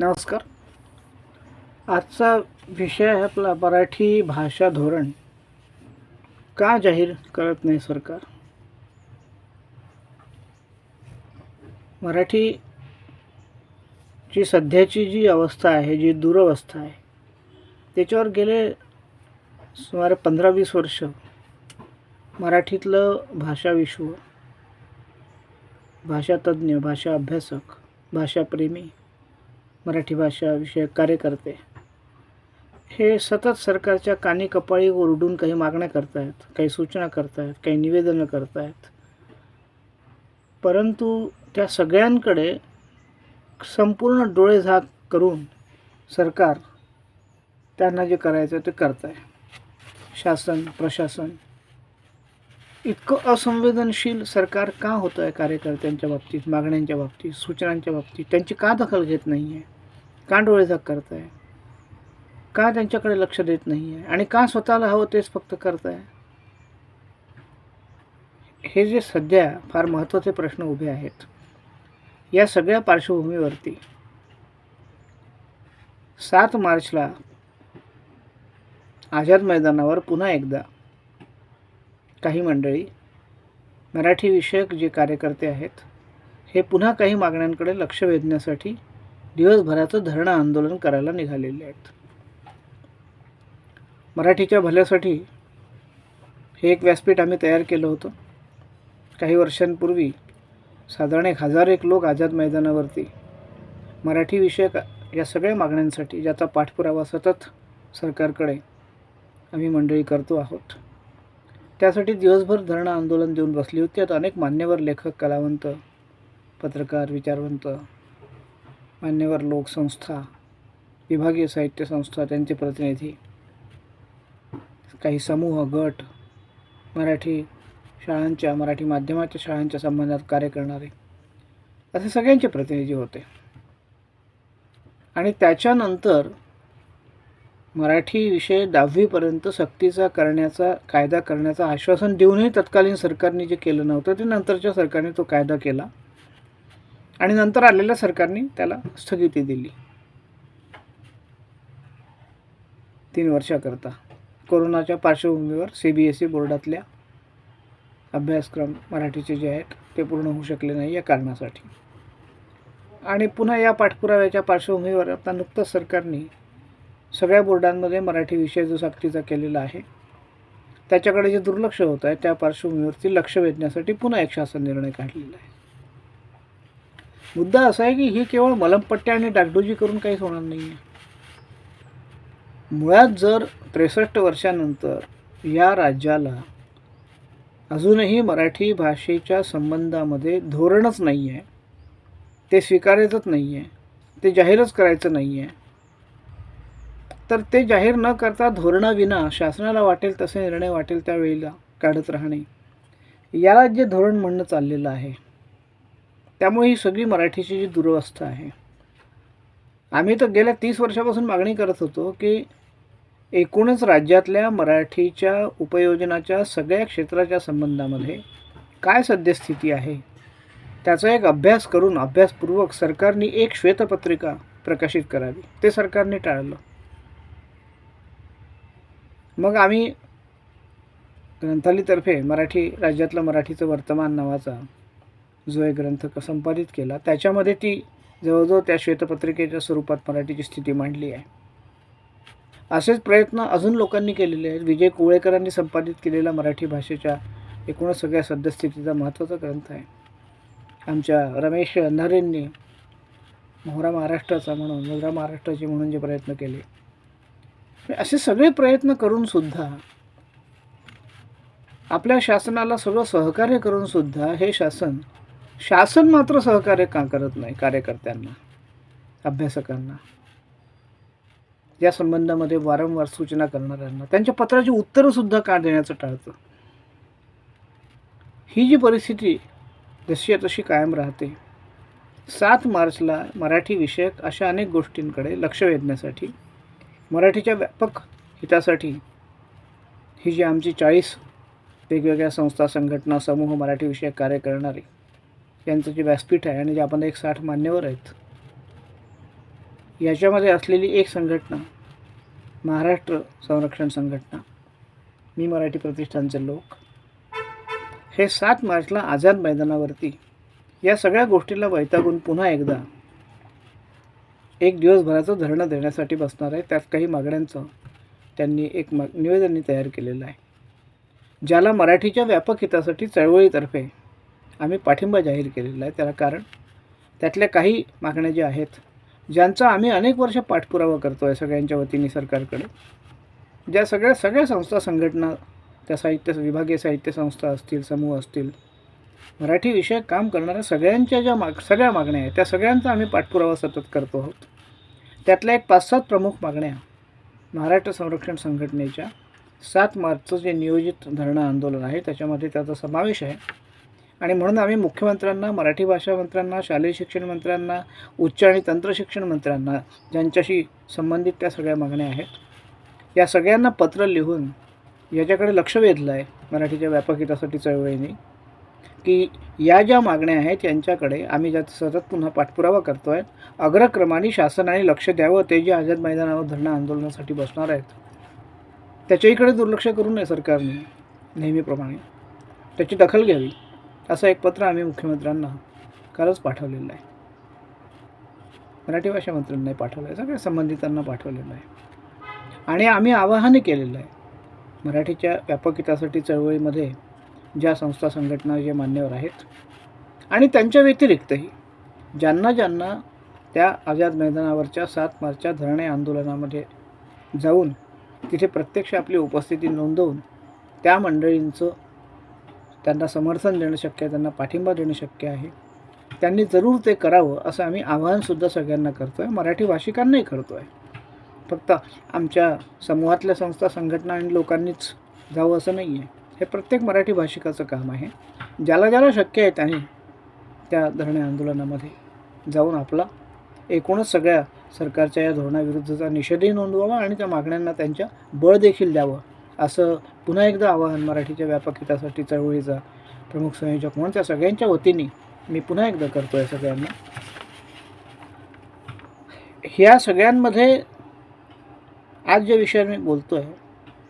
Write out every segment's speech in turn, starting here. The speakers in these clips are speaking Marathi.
नमस्कार. आजचा विषय आहे आपला मराठी भाषा धोरण. का जाहीर करत नाही सरकार? मराठी ची सध्याची जी अवस्था आहे जी दुरवस्था आहे त्याच्यावर गेले सुमारे पंधरा वीस वर्ष मराठीतलं भाषा विश्व भाषा अभ्यासक भाषाप्रेमी मराठी भाषा विषयक कार्यकर्ते. हे सतत सरकारच्या कानी कपाळी ओरडून काही मागण्या करतायत काही सूचना करतायत काही निवेदनं करतायत. परंतु त्या सगळ्यांकडे संपूर्ण डोळे झाक करून सरकार त्यांना जे करायचं ते करत आहे शासन प्रशासन इतकं असंवेदनशील सरकार का होतं आहे कार्यकर्त्यांच्या बाबतीत मागण्यांच्या बाबतीत सूचनांच्या बाबतीत? त्यांची का दखल घेत नाही आहे का डोळेझाक करत आहे का त्यांच्याकडे लक्ष देत नाही आहे आणि का स्वतःला हवं तेच फक्त करत आहे हे जे सध्या फार महत्त्वाचे प्रश्न उभे आहेत या सगळ्या पार्श्वभूमीवरती सात मार्चला आझाद मैदानावर पुन्हा एकदा काही मंडळी मराठी विषयक जे कार्यकर्ते आहेत हे पुन्हा काही मागण्यांकडे लक्ष वेधण्यासाठी दिवसभराचं धरणं आंदोलन करायला निघालेले आहेत. मराठीच्या भल्यासाठी हे एक व्यासपीठ आम्ही तयार केलं होतं. काही वर्षांपूर्वी साधारण एक हजार एक लोक आझाद मैदानावरती मराठी विषयक या सगळ्या मागण्यांसाठी ज्याचा पाठपुरावा सतत सरकारकडे आम्ही मंडळी करतो आहोत त्यासाठी दिवसभर धरणं आंदोलन देऊन बसली होती. त्यात अनेक मान्यवर लेखक कलावंत पत्रकार विचारवंत मान्यवर लोकसंस्था विभागीय साहित्य संस्था त्यांचे प्रतिनिधी काही समूह गट मराठी शाळांच्या मराठी माध्यमाच्या शाळांच्या संबंधात कार्य करणारे असे सगळ्यांचे प्रतिनिधी होते. आणि त्याच्यानंतर मराठी विषय दहावीपर्यंत सक्तीचा करण्याचा कायदा करण्याचं आश्वासन देऊनही तत्कालीन सरकारने जे केलं नव्हतं ते नंतरच्या सरकारने तो कायदा केला. आणि नंतर आलेल्या सरकारने त्याला स्थगिती दिली. तीन वर्षाकरता. कोरोनाच्या पार्श्वभूमीवर सी बी एस ई बोर्डातल्या अभ्यासक्रम मराठीचे जे आहेत ते पूर्ण होऊ शकले नाही या कारणासाठी. आणि पुन्हा या पाठपुराव्याच्या पार्श्वभूमीवर आता नुकतंच सरकारने सगळ्या बोर्डांमध्ये मराठी विषय जो सक्तीचा केलेला आहे त्याच्याकडे जे दुर्लक्ष होत आहे त्या पार्श्वभूमीवरती लक्ष वेधण्यासाठी पुन्हा एक शासन निर्णय काढलेला आहे. मुद्दा असा आहे की ही केवळ मलमपट्ट्या आणि डागडुजी करून काहीच होणार नाही आहे. मुळात जर त्रेसष्ट वर्षानंतर या राज्याला अजूनही मराठी भाषेच्या संबंधामध्ये धोरणच नाही आहे ते स्वीकारायचंच नाही आहे ते जाहीरच करायचं नाही आहे तर ते जाहीर न करता धोरणाविना शासनाला वाटेल तसे निर्णय वाटेल त्यावेळेला काढत राहणे. याला जे धोरण म्हणणं चाललेलं आहे. त्यामुळे ही सगळी मराठीची जी दुरवस्था आहे. आम्ही तर गेल्या तीस वर्षापासून मागणी करत होतो की एकूणच राज्यातल्या मराठीच्या उपयोजनाच्या सगळ्या क्षेत्राच्या संबंधामध्ये काय सद्यस्थिती आहे? त्याचा एक अभ्यास करून अभ्यासपूर्वक सरकारने एक श्वेतपत्रिका प्रकाशित करावी. ते सरकारने टाळलं. मग आम्ही ग्रंथालीतर्फे मराठी राज्यातलं मराठीचं वर्तमान नावाचा जो एक ग्रंथ संपादित केला त्याच्यामध्ये ती जवळजवळ त्या श्वेतपत्रिकेच्या स्वरूपात मराठीची स्थिती मांडली आहे. असेच प्रयत्न अजून लोकांनी केलेले आहेत. विजय कुवळेकरांनी संपादित केलेला मराठी भाषेच्या एकूणच सगळ्या सद्यस्थितीचा महत्त्वाचा ग्रंथ आहे. आमच्या रमेश अंधारेंनी मोहरा महाराष्ट्राचा म्हणून मोहरा महाराष्ट्राचे म्हणून जे प्रयत्न केले असे सगळे प्रयत्न करून सुद्धा आपल्या शासनाला सगळं सहकार्य करून सुद्धा हे शासन शासन मात्र सहकार्य का करत नाही कार्यकर्त्यांना अभ्यासकांना? या संबंधामध्ये वारंवार सूचना करणाऱ्यांना त्यांच्या पत्राची उत्तरंसुद्धा का देण्याचं टाळतं? ही जी परिस्थिती जशी तशी कायम राहते. सात मार्चला मराठी विषयक अशा अनेक गोष्टींकडे लक्ष वेधण्यासाठी मराठीच्या व्यापक हितासाठी ही जी आमची चाळीस वेगवेगळ्या संस्था संघटना समूह मराठी विषयक कार्य करणारे यांचं जे व्यासपीठ आहे आणि जे आपण एक साठ मान्यवर आहेत याच्यामध्ये असलेली एक संघटना महाराष्ट्र संरक्षण संघटना मी मराठी प्रतिष्ठानचे लोक हे सात मार्चला आझाद मैदानावरती या सगळ्या गोष्टीला वैतागून पुन्हा एकदा एक दिवसभराचं धरणं देण्यासाठी बसणार आहे. त्यात काही मागण्यांचं त्यांनी एक माग निवेदनही तयार केलेलं आहे. ज्याला मराठीच्या व्यापक हितासाठी चळवळीतर्फे आम्ही पाठिंबा जाहीर केलेला आहे. त्याला कारण त्यातल्या काही मागण्या ज्या आहेत ज्यांचा आम्ही अनेक वर्ष पाठपुरावा करतो आहे सगळ्यांच्या वतीने सरकारकडे ज्या सगळ्या सगळ्या संस्था संघटना त्या साहित्य विभागीय साहित्य संस्था असतील समूह असतील मराठी विषयक काम करणाऱ्या सगळ्यांच्या ज्या माग सगळ्या मागण्या आहेत त्या सगळ्यांचा आम्ही पाठपुरावा सतत करतो आहोत. त्यातल्या एक पाच सात प्रमुख मागण्या महाराष्ट्र संरक्षण संघटनेच्या सात मार्चचं जे नियोजित धरणं आंदोलन आहे त्याच्यामध्ये त्याचा समावेश आहे. आणि म्हणून आम्ही मुख्यमंत्र्यांना मराठी भाषा मंत्र्यांना शालेय शिक्षण मंत्र्यांना उच्च आणि तंत्रशिक्षण मंत्र्यांना ज्यांच्याशी संबंधित त्या सगळ्या मागण्या आहेत या सगळ्यांना पत्र लिहून याच्याकडे लक्ष वेधलं आहे मराठीच्या व्यापक हितासाठी चळवळीने. की या ज्या मागण्या आहेत यांच्याकडे आम्ही ज्यात सतत पुन्हा पाठपुरावा करतो आहे अग्रक्रमाने शासनाने लक्ष द्यावं ते जे आझाद मैदानावर धरणं आंदोलनासाठी बसणार आहेत त्याच्याहीकडे दुर्लक्ष करू नये सरकारने नेहमीप्रमाणे. त्याची दखल घ्यावी असं एक पत्र आम्ही मुख्यमंत्र्यांना कालच पाठवलेलं आहे. मराठी भाषा मंत्र्यांनाही पाठवलं आहे सगळ्या संबंधितांना पाठवलेलं आहे. आणि आम्ही आवाहन केलेलं आहे मराठीच्या व्यापक हितासाठी चळवळीमध्ये ज्या संस्था संघटना जे मान्यवर आहेत. आणि त्यांच्या व्यतिरिक्तही ज्यांना ज्यांना त्या आझाद मैदानावरच्या सात मार्चच्या धरणे आंदोलनामध्ये जाऊन तिथे प्रत्यक्ष आपली उपस्थिती नोंदवून त्या मंडळींचं त्यांना समर्थन देणं शक्य आहे त्यांना पाठिंबा देणं शक्य आहे. त्यांनी जरूर ते करावं असं आम्ही आवाहनसुद्धा सगळ्यांना करतो आहे मराठी भाषिकांनाही करतो आहे फक्त आमच्या समूहातल्या संस्था संघटना आणि लोकांनीच जावं असं नाही आहे हे प्रत्येक मराठी भाषिकाचं काम आहे. ज्याला ज्याला शक्य आहे त्याने त्या धरणे आंदोलनामध्ये जाऊन आपला एकूणच सगळ्या सरकारच्या या धोरणाविरुद्धचा निषेधही नोंदवावा आणि त्या मागण्यांना त्यांच्या बळ देखील द्यावं असं पुन्हा एकदा आवाहन मराठीच्या व्यापक हितासाठी चळवळीचा प्रमुख संयोजक म्हणून त्या सगळ्यांच्या वतीने मी पुन्हा एकदा करतो आहे सगळ्यांना. ह्या सगळ्यांमध्ये आज ज्या विषयावर मी बोलतो आहे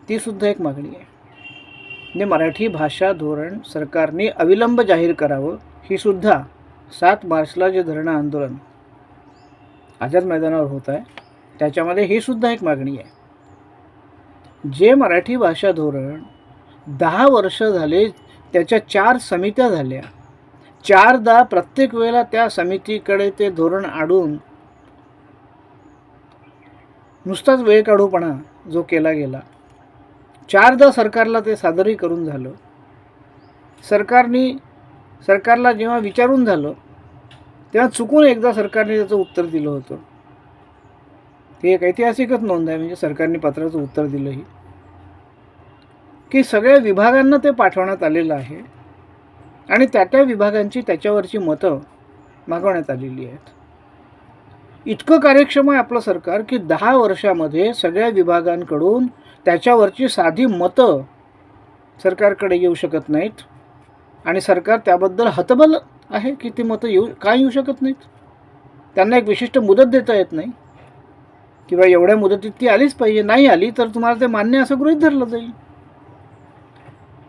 तीसुद्धा एक मागणी आहे. ने मराठी भाषा धोरण सरकारने अविलंब जाहीर करावं ही सुद्धा सात मार्चला जे धरणं आंदोलन आझाद मैदानावर होत आहे त्याच्यामध्ये ही सुद्धा एक मागणी आहे. जे मराठी भाषा धोरण दहा वर्ष झाले त्याच्या चार समित्या झाल्या चारदा प्रत्येक वेळेला त्या समितीकडे ते धोरण आडून नुसताच वेळ काढूपणा जो केला गेला चारदा सरकारला ते सादरही करून झालं. सरकारने सरकारला जेव्हा विचारून झालं तेव्हा चुकून एकदा सरकारने त्याचं उत्तर दिलं होतं. ते एक ऐतिहासिकच नोंद आहे म्हणजे सरकारने पत्राचं उत्तर दिलंही. की सगळ्या विभागांना ते पाठवण्यात आलेलं आहे आणि त्या त्या विभागांची त्याच्यावरची मतं मागवण्यात आलेली आहेत. इतकं कार्यक्षम आहे आपलं सरकार की दहा वर्षामध्ये सगळ्या विभागांकडून त्याच्यावरची साधी मतं सरकारकडे येऊ शकत नाहीत. आणि सरकार त्याबद्दल हतबल आहे की ती मतं येऊ का येऊ शकत नाहीत? त्यांना एक विशिष्ट मुदत देता येत नाही. किंवा एवढ्या मुदतीत ती आलीच पाहिजे. नाही आली तर तुम्हाला ते मान्य असं गृहीत धरलं जाईल.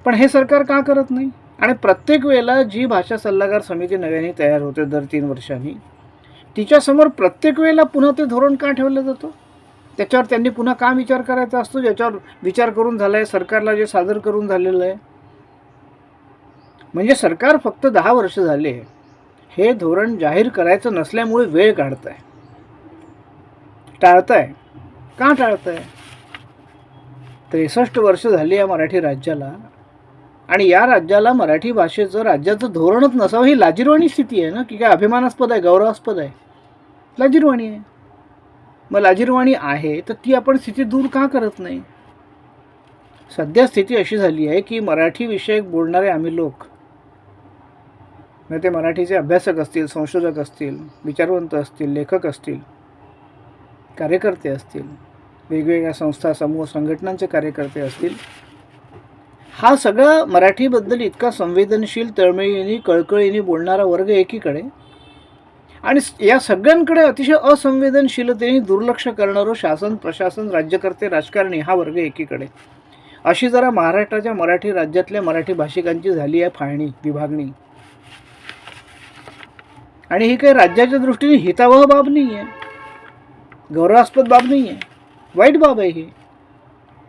पण हे सरकार का करत नाही? आणि प्रत्येक वेळेला जी भाषा सल्लागार समिती नव्याने तयार होते दर तीन वर्षांनी तिच्यासमोर प्रत्येक वेळेला पुन्हा ते धोरण का ठेवलं जातं? त्याच्यावर त्यांनी पुन्हा का विचार करायचा असतो ज्याच्यावर विचार करून झाला आहे सरकारला जे सादर करून झालेलं आहे. म्हणजे सरकार फक्त दहा वर्ष झाले हे धोरण जाहीर करायचं नसल्यामुळे वेळ काढत आहे टाळत आहे का टाळत आहे त्रेसष्ट वर्ष झाली या मराठी राज्याला आणि या राज्याला मराठी भाषेचं राज्याचं धोरणच नसावं ही लाजिरवाणी स्थिती आहे ना की काय अभिमानास्पद आहे गौरवास्पद आहे? लाजिरवाणी आहे. मग लाजिरवाणी आहे तर ती आपण स्थिती दूर का करत नाही? सध्या स्थिती अशी झाली आहे की मराठी विषयक बोलणारे आम्ही लोक ते मराठीचे अभ्यासक असतील संशोधक असतील विचारवंत असतील लेखक असतील कार्यकर्ते असतील वेगवेगळ्या संस्था समूह संघटनांचे कार्यकर्ते असतील हा सगळा मराठीबद्दल इतका संवेदनशील तळमळीने कळकळीने बोलणारा वर्ग एकीकडे आणि या सगळ्यांकडे अतिशय असंवेदनशीलतेने दुर्लक्ष करणारं शासन प्रशासन राज्यकर्ते राजकारणी हा वर्ग एकीकडे. अशी जरा महाराष्ट्राच्या मराठी राज्यातल्या मराठी भाषिकांची झाली आहे फाळणी विभागणी. आणि ही काही राज्याच्या दृष्टीने हितावह बाब नाही आहे गौरवास्पद बाब नाही आहे वाईट बाब आहे ही.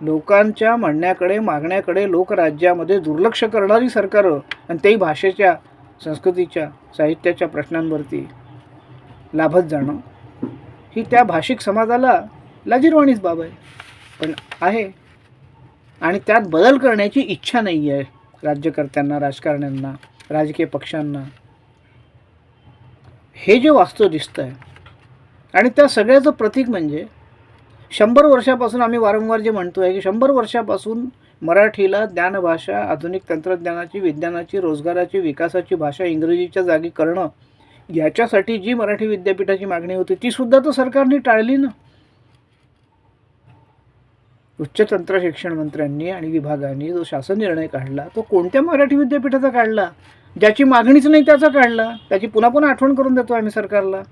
लोकांच्या म्हणण्याकडे मागण्याकडे लोकराज्यामध्ये दुर्लक्ष करणारी सरकारं आणि तेही भाषेच्या संस्कृतीच्या साहित्याच्या प्रश्नांवरती. लाभत जाणं. ही त्या भाषिक समाजाला लाजीरवाणीच बाब आहे. पण आहे. आणि त्यात बदल करण्याची इच्छा नाही आहे राज्यकर्त्यांना राजकारण्यांना राजकीय पक्षांना. हे जे वास्तव दिसतं आहे आणि त्या सगळ्याचं प्रतीक म्हणजे शंभर वर्षापासून आम्ही वारंवार जे म्हणतो आहे की शंभर वर्षापासून मराठीला ज्ञानभाषा आधुनिक तंत्रज्ञानाची विज्ञानाची रोजगाराची विकासाची भाषा इंग्रजीच्या जागी करणं याच्यासाठी जी मराठी विद्यापीठाची मागणी होती ती सुद्धा तर सरकारने टाळली ना. उच्च तंत्र शिक्षण मंत्र्यांनी आणि विभागाने जो शासन निर्णय काढला तो कोणत्या मराठी विद्यापीठाचा काढला? ज्याची मागणीच नाही त्याचा काढला. त्याची पुन्हा पुन्हा आठवण करून देतो आम्ही सरकारला.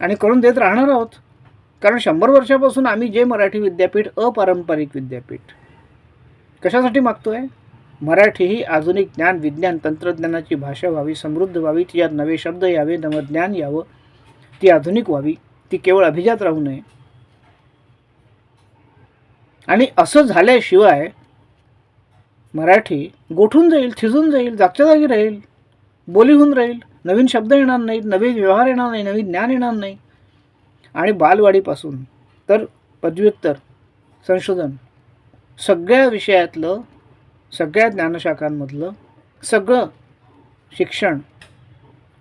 आणि करून देत राहणार आहोत. कारण शंभर वर्षापासून आम्ही जे मराठी विद्यापीठ अपारंपरिक विद्यापीठ कशासाठी मागतो आहे मराठी ही आधुनिक ज्ञान विज्ञान तंत्रज्ञानाची भाषा व्हावी समृद्ध व्हावी तिच्यात नवे शब्द यावे नवज्ञान यावं ती आधुनिक व्हावी ती केवळ अभिजात राहू नये. आणि असं झाल्याशिवाय मराठी गोठून जाईल थिजून जाईल जागच्या जागी राहील बोली होऊन राहील नवीन शब्द येणार नाहीत नवीन व्यवहार येणार नाही नवीन ज्ञान येणार नाही. आणि बालवाडीपासून तर पदव्युत्तर संशोधन सगळ्या विषयातलं सगळ्या ज्ञानशाखांमधलं सगळं शिक्षण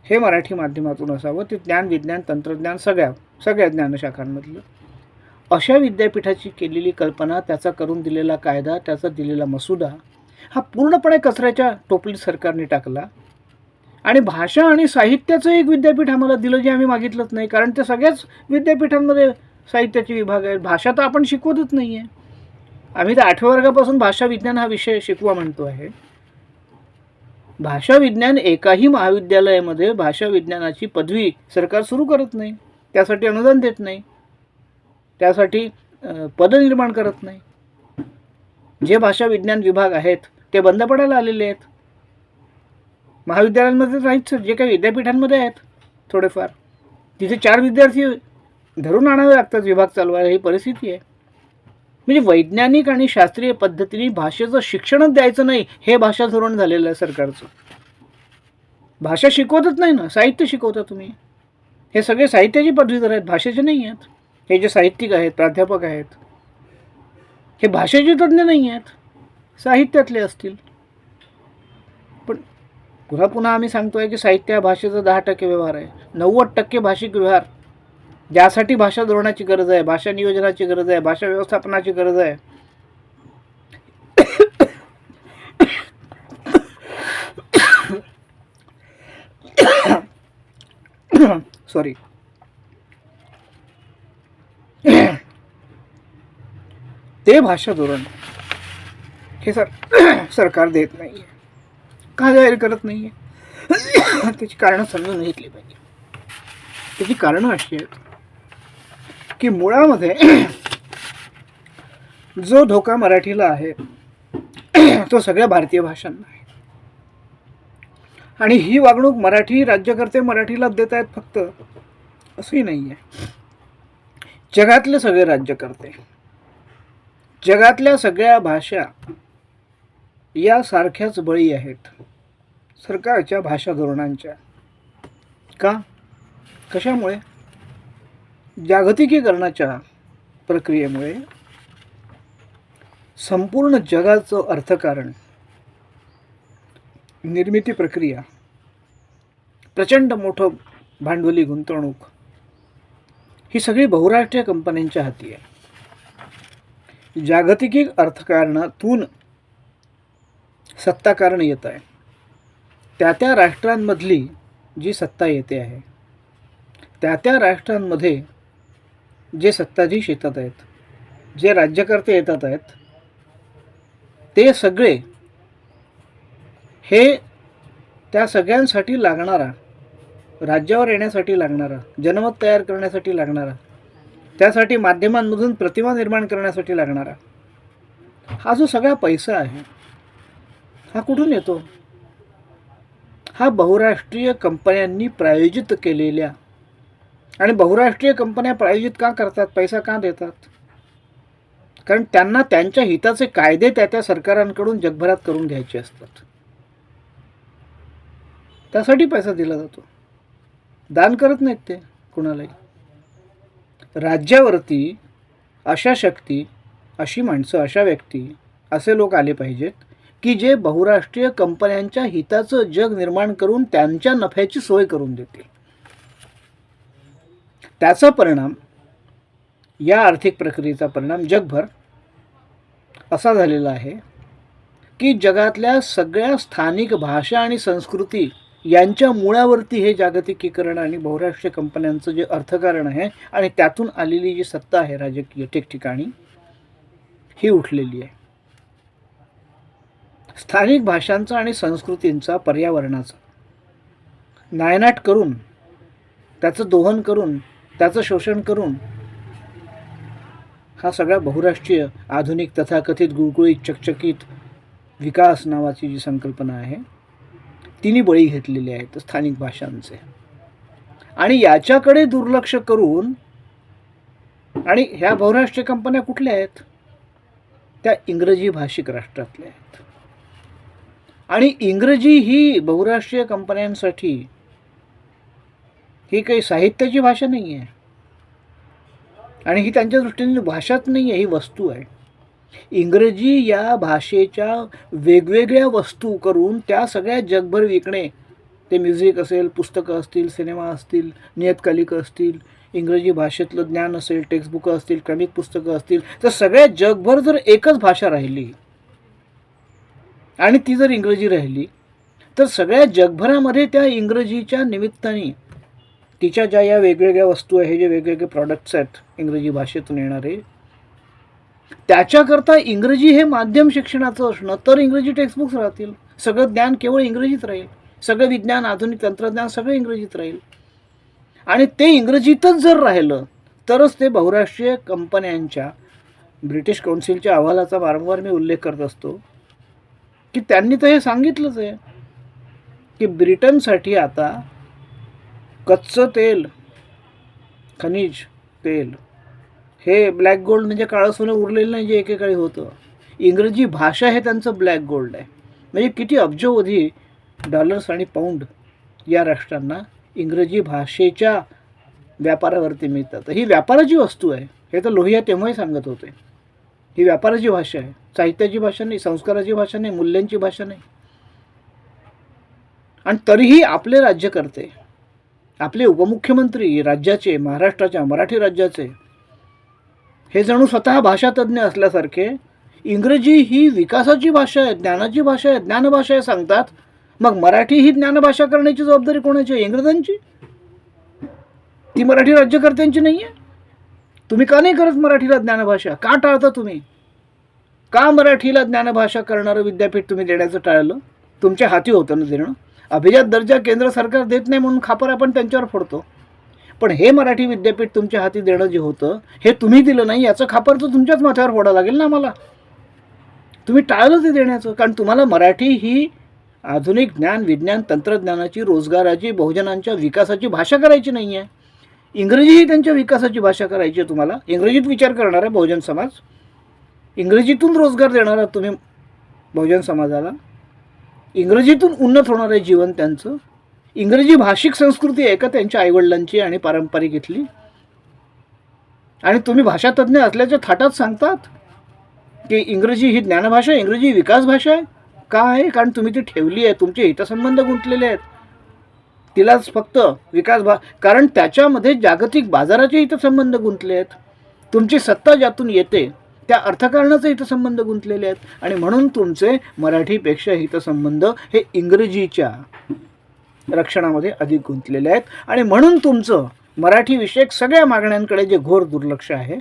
हे मराठी माध्यमातून असावं ते ज्ञान विज्ञान तंत्रज्ञान सगळ्या सगळ्या ज्ञानशाखांमधलं. अशा विद्यापीठाची केलेली कल्पना त्याचा करून दिलेला कायदा त्याचा दिलेला मसुदा हा पूर्णपणे कचऱ्याच्या टोपलीत सरकारने टाकला. आणि भाषा आणि साहित्याचं एक विद्यापीठ आम्हाला दिलं जे आम्ही मागितलंच नाही कारण ते सगळ्याच विद्यापीठांमध्ये साहित्याचे विभाग आहेत. भाषा तर आपण शिकवतच नाही आहे आम्ही तर आठव्या वर्गापासून भाषा विज्ञान हा विषय शिकवा म्हणतो आहे. भाषा विज्ञान एकाही महाविद्यालयामध्ये भाषा विज्ञानाची पदवी सरकार सुरू करत नाही. त्यासाठी अनुदान देत नाही. त्यासाठी पदं निर्माण करत नाही. जे भाषा विज्ञान विभाग आहेत ते बंद पडायला आलेले आहेत. महाविद्यालयांमध्ये तर नाहीच जे काही विद्यापीठांमध्ये आहेत थोडेफार. तिथे चार विद्यार्थी धरून आणावे लागतात विभाग चालवायला ही परिस्थिती आहे. म्हणजे वैज्ञानिक आणि शास्त्रीय पद्धतीने भाषेचं शिक्षणच द्यायचं नाही हे भाषा धोरण झालेलं आहे सरकारचं. भाषा शिकवतच नाही ना साहित्य शिकवता तुम्ही. हे सगळे साहित्याची पदवीधर आहेत भाषेचे नाही आहेत. हे जे साहित्यिक आहेत प्राध्यापक आहेत हे भाषेचे तज्ज्ञ नाही आहेत. साहित्यातले असतील. पण पुन्हा पुन्हा आम्ही सांगतोय की साहित्य हा भाषेचा दहा टक्के व्यवहार आहे. नव्वद टक्के भाषिक व्यवहार. ज्यासाठी भाषा धोरणाची गरज आहे भाषा नियोजनाची गरज आहे भाषा व्यवस्थापनाची गरज आहे. सॉरी ते भाषा धोरण हे सर सरकार देत नाही का जाहीर करत नाही त्याची कारणं समजून घेतली पाहिजे. त्याची कारणं अशी आहेत. की मुळामध्ये जो धोका मराठीला आहे तो सगळ्या भारतीय भाषांना आहे. आणि ही वागणूक मराठी राज्यकर्ते मराठीला देत आहेत फक्त असंही नाही आहे जगातले सगळे राज्यकर्ते जगातल्या सगळ्या भाषा या सारख्याच बळी आहेत सरकारच्या भाषा धोरणांच्या का? कशामुळे? जागतिकीकरणाच्या प्रक्रियेमुळे संपूर्ण जगाचं अर्थकारण निर्मिती प्रक्रिया प्रचंड मोठं भांडवली गुंतवणूक ही सगळी बहुराष्ट्रीय कंपन्यांच्या हाती आहे. जागतिकीक अर्थकारणातून सत्ताकारण येत आहे. त्या त्या राष्ट्रांमधली जी सत्ता येते आहे त्या त्या राष्ट्रांमध्ये जे सत्ताधीश येतात आहेत जे राज्यकर्ते येतात आहेत ते सगळे हे त्या सगळ्यांसाठी लागणारा राज्यावर येण्यासाठी लागणारा जनमत तयार करण्यासाठी लागणारा त्यासाठी माध्यमांमधून प्रतिमा निर्माण करण्यासाठी लागणारा हा जो सगळा पैसा आहे हा कुठून येतो? हा बहुराष्ट्रीय कंपन्यांनी प्रायोजित केलेल्या आणि बहुराष्ट्रीय कंपन्या प्रायोजित का करतात? पैसा का देतात? कारण त्यांना त्यांच्या हिताचे कायदे त्या त्या सरकारांकडून जगभरात करून घ्यायचे असतात. त्यासाठी पैसा दिला जातो. दान करत नाहीत ते कुणालाही. राज्यावरती अशा शक्ती अशी माणसं अशा व्यक्ती असे लोक आले पाहिजेत की जे बहुराष्ट्रीय कंपन्यांच्या हिताचं जग निर्माण करून त्यांच्या नफ्याची सोय करून देतील. त्याचा परिणाम या आर्थिक प्रक्रियेचा परिणाम जगभर असा झालेला आहे की जगातल्या सगळ्या स्थानिक भाषा आणि संस्कृती यांच्या मुळावरती हे जागतिकीकरण आणि बहुराष्ट्रीय कंपन्यांचं जे अर्थकारण आहे आणि त्यातून आलेली जी सत्ता आहे राजकीय ठिकठिकाणी ही उठलेली आहे. स्थानिक भाषांचा आणि संस्कृतींचा पर्यावरणाचा नायनाट करून त्याचं दोहन करून त्याचं शोषण करून हा सगळा बहुराष्ट्रीय आधुनिक तथाकथित गुळगुळीत चकचकीत विकास नावाची जी संकल्पना आहे तिने बळी घेतलेली आहेत स्थानिक भाषांचे. आणि याच्याकडे दुर्लक्ष करून आणि ह्या बहुराष्ट्रीय कंपन्या कुठल्या आहेत? त्या इंग्रजी भाषिक राष्ट्रातल्या आहेत. आणि इंग्रजी ही बहुराष्ट्रीय कंपन्यांसाठी ही काही साहित्याची भाषा नाही आहे. आणि ही त्यांच्या दृष्टीने भाषाच नाही आहे ही वस्तू आहे. इंग्रजी या भाषेच्या वेगवेगळ्या वस्तू करून त्या सगळ्या जगभर विकणे. ते म्युझिक असेल पुस्तकं असतील सिनेमा असतील नियतकालिकं असतील इंग्रजी भाषेतलं ज्ञान असेल टेक्स्टबुकं असतील क्रमिक पुस्तकं असतील तर सगळ्या जगभर जर एकच भाषा राहिली आणि ती जर इंग्रजी राहिली तर सगळ्या जगभरामध्ये त्या इंग्रजीच्या निमित्ताने तिच्या ज्या या वेगवेगळ्या वस्तू आहे जे वेगवेगळे प्रॉडक्ट्स आहेत इंग्रजी भाषेतून येणारे त्याच्याकरता इंग्रजी हे माध्यम शिक्षणाचं असणं तर इंग्रजी टेक्स्टबुक्स राहतील. सगळं ज्ञान केवळ इंग्रजीत राहील. सगळं विज्ञान आधुनिक तंत्रज्ञान सगळं इंग्रजीत राहील. आणि ते इंग्रजीतच जर राहिलं तरच ते बहुराष्ट्रीय कंपन्यांच्या ब्रिटिश कौन्सिलच्या अहवालाचा वारंवार मी उल्लेख करत असतो की त्यांनी तर हे सांगितलंच आहे की ब्रिटनसाठी आता कच्चं तेल खनिज तेल हे ब्लॅक गोल्ड म्हणजे काळं सोनं उरलेलं नाही जे एकेकाळी होतं. इंग्रजी भाषा हे त्यांचं ब्लॅक गोल्ड आहे. म्हणजे किती अब्जोवधी डॉलर्स आणि पाऊंड या राष्ट्रांना इंग्रजी भाषेच्या व्यापारावरती मिळतात. ही व्यापाराची वस्तू आहे. हे तर लोहिया तेव्हाही सांगत होते. ही व्यापाराची भाषा आहे. साहित्याची भाषा नाही संस्काराची भाषा नाही मूल्यांची भाषा नाही. आणि तरीही आपले राज्यकर्ते आपले उपमुख्यमंत्री राज्याचे महाराष्ट्राच्या मराठी राज्याचे हे जणू स्वतः भाषातज्ञ असल्यासारखे इंग्रजी ही विकासाची भाषा आहे ज्ञानाची भाषा आहे ज्ञानभाषा आहे सांगतात. मग मराठी ही ज्ञानभाषा करण्याची जबाबदारी कोणाची आहे? इंग्रजांची? ती मराठी राज्यकर्त्यांची नाही आहे? तुम्ही का नाही करत मराठीला ज्ञानभाषा? का टाळता तुम्ही? का मराठीला ज्ञानभाषा करणारं विद्यापीठ तुम्ही देण्याचं टाळलं? तुमच्या हाती होतं ना देणं? अभिजात दर्जा केंद्र सरकार देत नाही म्हणून खापर आपण त्यांच्यावर फोडतो. पण हे मराठी विद्यापीठ तुमच्या हाती देणं जे होतं हे तुम्ही दिलं नाही याचं खापर तर तुमच्याच माथ्यावर फोडावं लागेल ना मला तुम्ही टाळलं ते देण्याचं कारण तुम्हाला मराठी ही आधुनिक ज्ञान विज्ञान तंत्रज्ञानाची रोजगाराची बहुजनांच्या विकासाची भाषा करायची नाही आहे इंग्रजी ही त्यांच्या विकासाची भाषा करायची आहे तुम्हाला. इंग्रजीत विचार करणार आहे बहुजन समाज. इंग्रजीतून रोजगार देणार आहात तुम्ही बहुजन समाजाला. इंग्रजीतून उन्नत होणार आहे जीवन त्यांचं. इंग्रजी भाषिक संस्कृती आहे का त्यांच्या आईवडिलांची आणि पारंपरिक इथली? आणि तुम्ही भाषातज्ञ असल्याच्या थाटात सांगतात की इंग्रजी ही ज्ञानभाषा इंग्रजी विकास भाषा आहे? का आहे? कारण तुम्ही ती ठेवली आहे तुमचे हितसंबंध गुंतलेले आहेत. तिलाच फक्त विकास भा कारण त्याच्यामध्ये जागतिक बाजाराचे हितसंबंध गुंतले आहेत. तुमची सत्ता ज्यातून येते त्या अर्थकारणाचे हितसंबंध गुंतलेले आहेत. आणि म्हणून तुमचे मराठीपेक्षा हितसंबंध हे इंग्रजीच्या रक्षणामध्ये अधिक गुंतलेले आहेत. आणि म्हणून तुमचं मराठी विषयक सगळ्या मागण्यांकडे जे घोर दुर्लक्ष आहे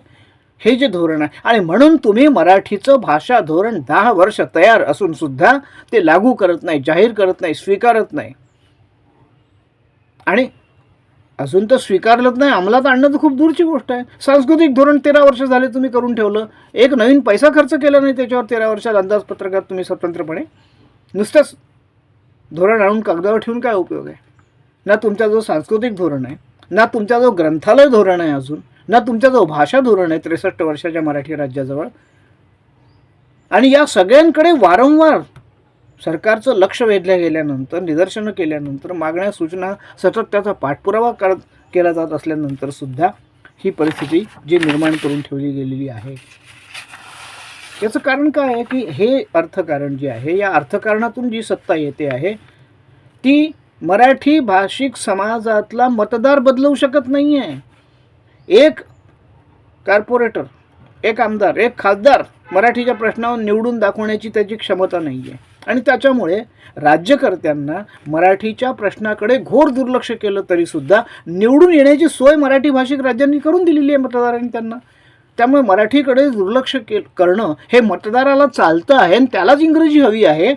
हे जे धोरण आहे आणि म्हणून तुम्ही मराठीचं भाषा धोरण दहा वर्ष तयार असून सुद्धा ते लागू करत नाही जाहीर करत नाही स्वीकारत नाही. आणि अजून तर स्वीकारलंच नाही. अंमलात आणणं तर खूप दूरची गोष्ट आहे. सांस्कृतिक धोरण तेरा वर्ष झाले तुम्ही करून ठेवलं. एक नवीन पैसा खर्च केला नाही त्याच्यावर तेरा वर्षात अंदाजपत्रकात तुम्ही स्वतंत्रपणे. नुसतंच धोरण आणून कागदावर ठेवून काय उपयोग आहे? ना तुमचा जो सांस्कृतिक धोरण आहे ना तुमचा जो ग्रंथालय धोरण आहे अजून ना तुमचा जो भाषा धोरण आहे त्रेसष्ट वर्षाच्या मराठी राज्याजवळ. आणि या सगळ्यांकडे वारंवार सरकारचं लक्ष वेधल्या गेल्यानंतर निदर्शनं केल्यानंतर मागण्या सूचना सतत त्याचा पाठपुरावा करत केला जात असल्यानंतर सुद्धा ही परिस्थिती जी निर्माण करून ठेवली गेलेली आहे. याचं कारण काय आहे की हे अर्थकारण जे आहे या अर्थकारणातून जी सत्ता येते आहे ती मराठी भाषिक समाजातला मतदार बदलवू शकत नाही आहे एक कार्पोरेटर एक आमदार एक खासदार मराठीच्या प्रश्नावर निवडून दाखवण्याची त्याची क्षमता नाही आहे आणि त्याच्यामुळे राज्यकर्त्यांना मराठीच्या प्रश्नाकडे घोर दुर्लक्ष केलं तरीसुद्धा निवडून येण्याची सोय मराठी भाषिक राज्यांनी करून दिलेली आहे मतदारांनी त्यांना. त्यामुळे मराठीकडे दुर्लक्ष के करणं हे मतदाराला चालतं आहे आणि त्यालाच इंग्रजी हवी आहे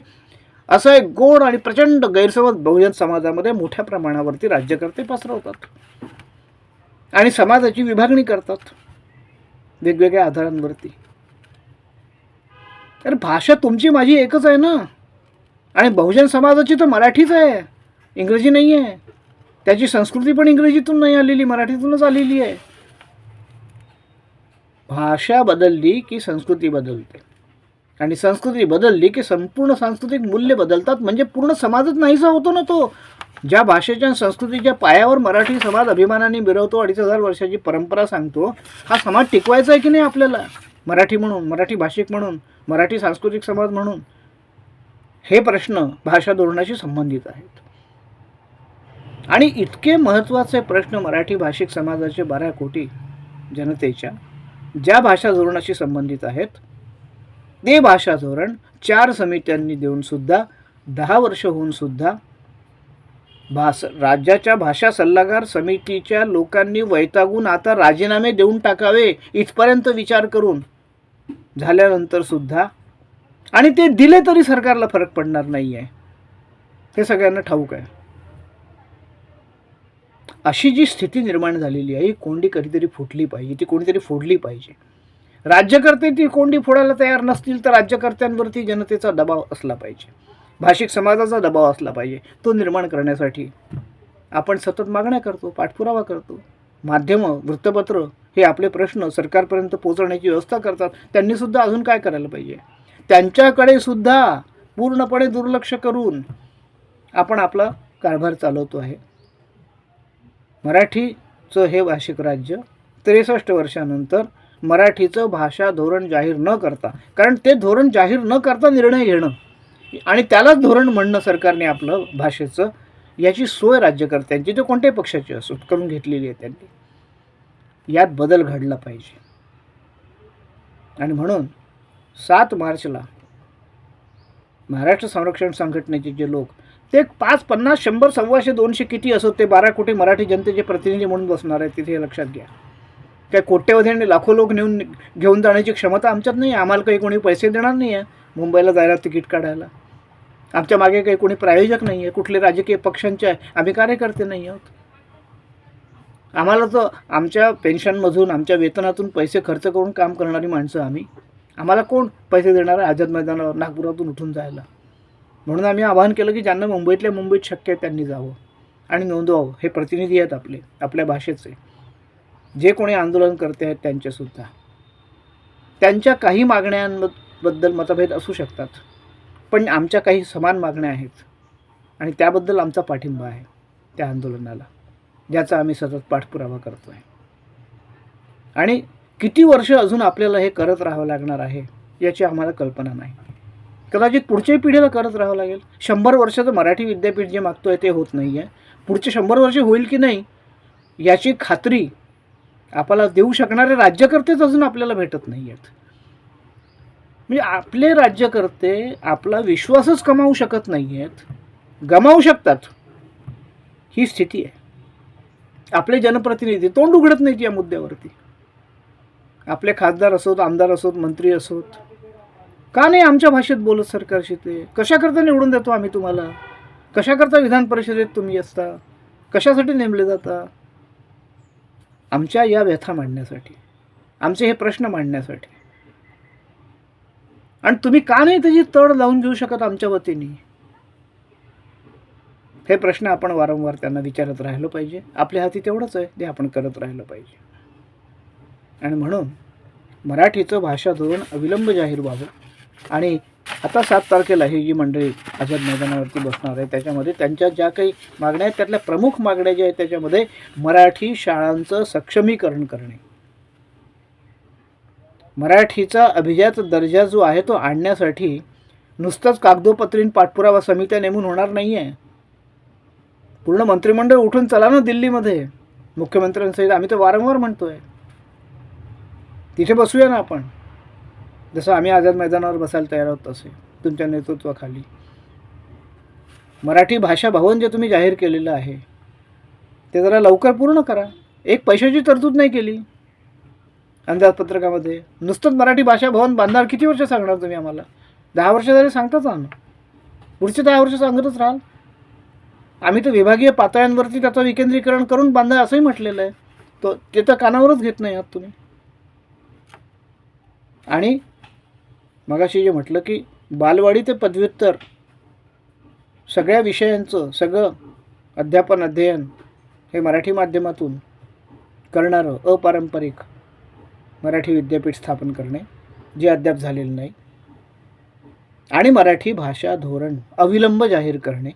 असं एक गोड आणि प्रचंड गैरसमज बहुजन समाजामध्ये मोठ्या प्रमाणावरती राज्यकर्ते पसरवतात. आणि समाजाची विभागणी करतात. वेगवेगळ्या आधारांवरती. तर भाषा तुमची माझी एकच आहे ना? आणि बहुजन समाजाची तर मराठीच आहे. इंग्रजी नाही आहे. त्याची संस्कृती पण इंग्रजीतून नाही आलेली मराठीतूनच आलेली आहे. भाषा बदलली की संस्कृती बदलते. आणि संस्कृती बदलली की संपूर्ण सांस्कृतिक मूल्य बदलतात. म्हणजे पूर्ण समाजच नाहीसा होतो ना तो. ज्या भाषेच्या संस्कृतीच्या पायावर मराठी समाज अभिमानाने मिरवतो अडीच हजार वर्षाची परंपरा सांगतो हा समाज टिकवायचा आहे की नाही आपल्याला? मराठी म्हणून मराठी भाषिक म्हणून मराठी सांस्कृतिक समाज म्हणून? हे प्रश्न भाषा धोरणाशी संबंधित आहेत. आणि इतके महत्त्वाचे प्रश्न मराठी भाषिक समाजाचे बारा कोटी जनतेच्या ज्या भाषा धोरणाशी संबंधित आहेत ते भाषा धोरण चार समित्यांनी देऊन सुद्धा दहा वर्ष होऊन सुद्धा भास राज्याच्या भाषा सल्लागार समितीच्या लोकांनी वैतागून आता राजीनामे देऊन टाकावे इथपर्यंत विचार करून झाल्यानंतर सुद्धा आणि ते दिले तरी सरकारला फरक पडणार नाही आहे हे सगळ्यांना ठाऊक आहे. अशी जी स्थिती निर्माण झालेली आहे ही कोंडी कधीतरी फुटली पाहिजे ती कोणीतरी फोडली पाहिजे. राज्यकर्ते ती कोंडी फोडायला तयार नसतील तर राज्यकर्त्यांवरती जनतेचा दबाव असला पाहिजे. भाषिक समाजाचा दबाव असला पाहिजे. तो निर्माण करण्यासाठी आपण सतत मागण्या करतो पाठपुरावा करतो. माध्यमं वृत्तपत्र हे आपले प्रश्न सरकारपर्यंत पोहोचवण्याची व्यवस्था करतात. त्यांनीसुद्धा अजून काय करायला पाहिजे? त्यांच्याकडे सुद्धा पूर्णपणे दुर्लक्ष करून आपण आपला कारभार चालवतो आहे. मराठीचं हे भाषिक राज्य त्रेसष्ट वर्षानंतर मराठीचं भाषा धोरण जाहीर न करता कारण ते धोरण जाहीर न करता निर्णय घेणं आणि त्यालाच धोरण म्हणणं सरकारने आपलं भाषेचं याची सोय राज्यकर्त्यांची ते कोणत्याही पक्षाची असो करून घेतलेली आहे त्यांनी. यात बदल घडला पाहिजे. आणि म्हणून सात मार्चला महाराष्ट्र संरक्षण संघटनेचे जे लोक ते पाच पन्नास शंभर सव्वाशे दोनशे किती असो ते बारा कोटी मराठी जनतेचे प्रतिनिधी म्हणून बसणार आहे तिथे लक्षात घ्या. काय कोट्यवधी आणि लाखो लोक नेऊन घेऊन जाण्याची क्षमता आमच्यात नाही आहे आम्हाला काही कोणी पैसे देणार नाही आहे मुंबईला जायला तिकीट काढायला. आमच्या मागे काही कोणी प्रायोजक नाही आहे कुठले राजकीय पक्षांचे आहे आम्ही कार्यकर्ते नाही आहोत. आम्हाला तर आमच्या पेन्शनमधून आमच्या वेतनातून पैसे खर्च करून काम करणारी माणसं आम्ही. आम्हाला कोण पैसे देणार आहे? आझाद मैदानावर नागपुरातून उठून जायला. म्हणून आम्ही आवाहन केलं की ज्यांना मुंबईतल्या मुंबईत शक्य आहे त्यांनी जावं. आणि नोंदवावं. हे प्रतिनिधी आहेत आपले. आपल्या भाषेचे. जे कोणी आंदोलन करते आहेत त्यांच्यासुद्धा. त्यांच्या काही मागण्यांबद्दल मतभेद असू शकतात. पण आमच्या काही समान मागण्या आहेत. आणि त्याबद्दल आमचा पाठिंबा आहे त्या आंदोलनाला ज्याचा आम्ही सतत पाठपुरावा करतो आहे आणि किती वर्ष अजून आपल्याला हे करत राहावं लागणार आहे याची आम्हाला कल्पना नाही. कदाचित पुढच्याही पिढीला करत राहावं लागेल. शंभर वर्षाचं मराठी विद्यापीठ जे मागतो आहे ते होत नाही आहे पुढचे शंभर वर्ष होईल की नाही याची खात्री आपल्याला देऊ शकणारे राज्यकर्तेच अजून आपल्याला भेटत नाही आहेत म्हणजे आपले राज्यकर्ते आपला विश्वासच कमावू शकत नाही आहेत गमावू शकतात. ही स्थिती आहे. आपले जनप्रतिनिधी तोंड उघडत नाहीत या मुद्द्यावरती. आपले खासदार असोत आमदार असोत मंत्री असोत. का नाही आमच्या भाषेत बोलत सरकारशी ते? कशाकरता निवडून देतो आम्ही तुम्हाला? कशाकरता विधान परिषदेत तुम्ही असता? कशासाठी नेमले जाता? आमच्या या व्यथा मांडण्यासाठी आमचे हे प्रश्न मांडण्यासाठी. आणि तुम्ही का नाही त्याची तड लावून घेऊ शकत आमच्या वतीने? हे प्रश्न आपण वारंवार त्यांना विचारत राहिलो पाहिजे. आपल्या हाती तेवढंच आहे ते आपण करत राहिलं पाहिजे. आणि म्हणून मराठीचं भाषा धोरण अविलंब जाहीर व्हावं. आणि आता सात तारखेला ही जी मंडळी आझाद मैदानावरती बसणार आहे त्याच्यामध्ये त्यांच्या ज्या काही मागण्या आहेत त्यातल्या प्रमुख मागण्या ज्या आहेत त्याच्यामध्ये मराठी शाळांचं सक्षमीकरण करणे. मराठीचा अभिजात दर्जा जो आहे तो आणण्यासाठी नुसतंच कागदोपत्रीन पाठपुरावा समित्या नेमून होणार नाही आहे पूर्ण मंत्रिमंडळ उठून चला ना दिल्लीमध्ये. मुख्यमंत्र्यांसहित आम्ही तर वारंवार म्हणतोय. तिथे बसूया ना आपण. जसं आम्ही आझाद मैदानावर बसायला तयार आहोत तसे तुमच्या नेतृत्वाखाली. मराठी भाषा भवन जे तुम्ही जाहीर केलेलं आहे ते जरा लवकर पूर्ण करा. एक पैशाची तरतूद नाही केली. अंदाजपत्रकामध्ये नुसतंच मराठी भाषा भवन बांधणार किती वर्ष सांगणार तुम्ही आम्हाला? दहा वर्ष झाले सांगताच आहात ना पुढचे दहा वर्ष सांगतच राहाल. आम्ही तर विभागीय पातळ्यांवरती त्याचं विकेंद्रीकरण करून बांधा असंही म्हटलेलं आहे. तो ते तर कानावरच घेत नाही आहात तुम्ही. आणि मगाशी जे म्हटलं की बालवाडी ते पदव्युत्तर सगळ्या विषयांचं सगळं अध्यापन अध्ययन हे मराठी माध्यमातून करणारं अपारंपरिक मराठी विद्यापीठ स्थापन करणे जे अद्याप झालेलं नाही. आणि मराठी भाषा धोरण अविलंब जाहीर करणे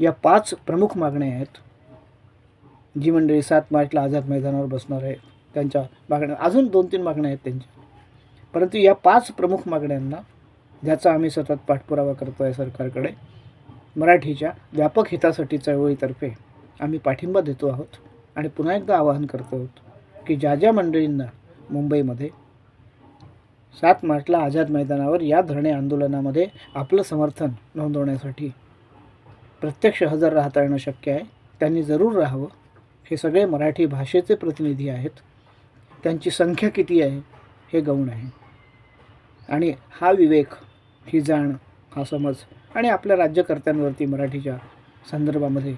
या पाच प्रमुख मागण्या आहेत. जी मंडळी सात मार्चला आझाद मैदानावर बसणार आहे त्यांच्या मागण्या अजून दोन तीन मागण्या आहेत त्यांच्या. परंतु या पाच प्रमुख मागण्यांना ज्याचा आम्ही सतत पाठपुरावा करतो आहे सरकारकडे मराठीच्या व्यापक हितासाठी चळवळीतर्फे आम्ही पाठिंबा देतो आहोत आणि पुन्हा एकदा आवाहन करतो आहोत की ज्या ज्या मंडळींना मुंबईमध्ये सात मार्चला आझाद मैदानावर या धरणे आंदोलनामध्ये आपलं समर्थन नोंदवण्यासाठी प्रत्यक्ष हजर राहता येणं शक्य आहे त्यांनी जरूर राहावं. हे सगळे मराठी भाषेचे प्रतिनिधी आहेत. त्यांची संख्या किती आहे हे गौण आहे. आणि हा विवेक ही जाण हा समज आणि आपल्या राज्यकर्त्यांवरती मराठीच्या संदर्भामध्ये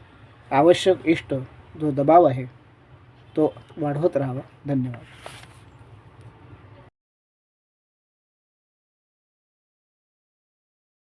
आवश्यक इष्ट जो दबाव आहे तो वाढवत राहावा. धन्यवाद.